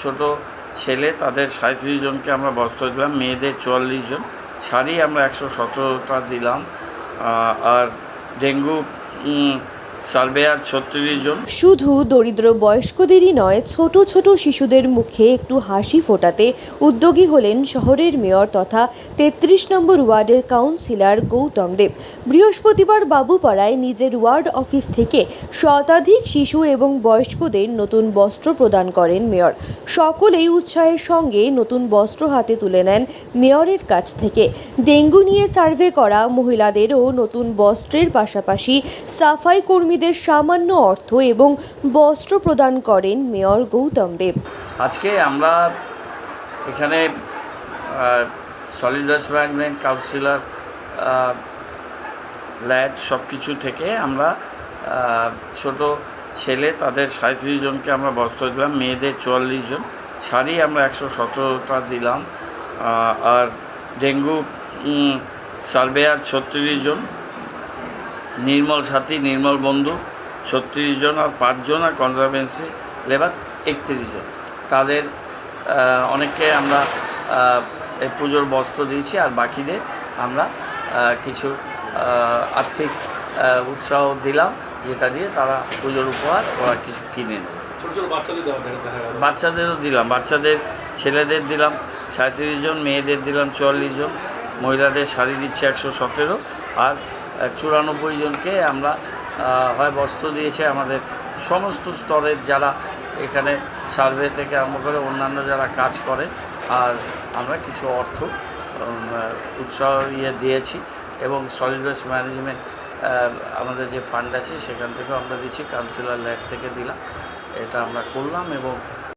ছোট ছেলে, তাদের সাঁত্রিশ জনকে আমরা বস্ত্র দিলাম, মেয়েদের চুয়াল্লিশ জন। শাড়ি আমরা একশো সতেরোটা দিলাম আর ডেঙ্গু ছত্রিশ জন। শুধু দরিদ্র বয়স্কদেরই নয়, ছোট ছোট শিশুদের মুখে একটু হাসি ফোটাতে উদ্যোগী হলেন শহরের মেয়র তথা তেত্রিশ নম্বর ওয়ার্ডের কাউন্সিলর গৌতম দেব। বৃহস্পতিবার বাবুপাড়ায় নিজের ওয়ার্ড অফিস থেকে শতাধিক শিশু এবং বয়স্কদের নতুন বস্ত্র প্রদান করেন মেয়র। সকলেই উৎসাহের সঙ্গে নতুন বস্ত্র হাতে তুলে নেন মেয়রের কাছ থেকে। ডেঙ্গু নিয়ে সার্ভে করা মহিলাদেরও নতুন বস্ত্রের পাশাপাশি সাফাই কর্মীদের সামান্য অর্থ এবং বস্ত্র প্রদান করেন মেয়র গৌতম দেব। আজকে আমরা এখানে সলিড ওয়েস্ট ম্যানেজমেন্ট কাউন্সিলর ল্যাড সব কিছু থেকে আমরা ছোট ছেলে, তাদের সাঁত্রিশ জনকে আমরা বস্ত্র দিলাম, মেয়েদের চুয়াল্লিশ জন। শাড়ি আমরা একশো সতেরোটা দিলাম আর ডেঙ্গু সার্ভেয়ার ছত্রিশ জন। নির্মল সাথী নির্মল বন্ধু ছত্রিশ জন আর পাঁচজন আর কনজারভেন্সি লেবার একত্রিশ জন। তাদের অনেককে আমরা এই পুজোর বস্ত্র দিয়েছি আর বাকিদের আমরা কিছু আর্থিক উৎসাহ দিলাম যেটা দিয়ে তারা পুজোর উপহার ওরা কিছু কিনে নেবে। বাচ্চাদেরও দিলাম বাচ্চাদের ছেলেদের দিলাম সাঁত্রিশ জন মেয়েদের দিলাম চুয়াল্লিশ জন মহিলাদের শাড়ি দিচ্ছে একশো সতেরো আর চুরানব্বই জনকে আমরা হয় বস্ত্র দিয়েছে আমাদের সমস্ত স্তরের যারা এখানে সার্ভে থেকে আরম্ভ করে অন্যান্য যারা কাজ করে, আর আমরা কিছু অর্থ উৎসাহ ইয়ে দিয়েছি এবং সলিড ওয়েস্ট ম্যানেজমেন্ট আমাদের যে ফান্ড আছে সেখান থেকেও আমরা দিচ্ছি কাউন্সিলর ল্যাব থেকে দিলাম। এটা আমরা করলাম এবং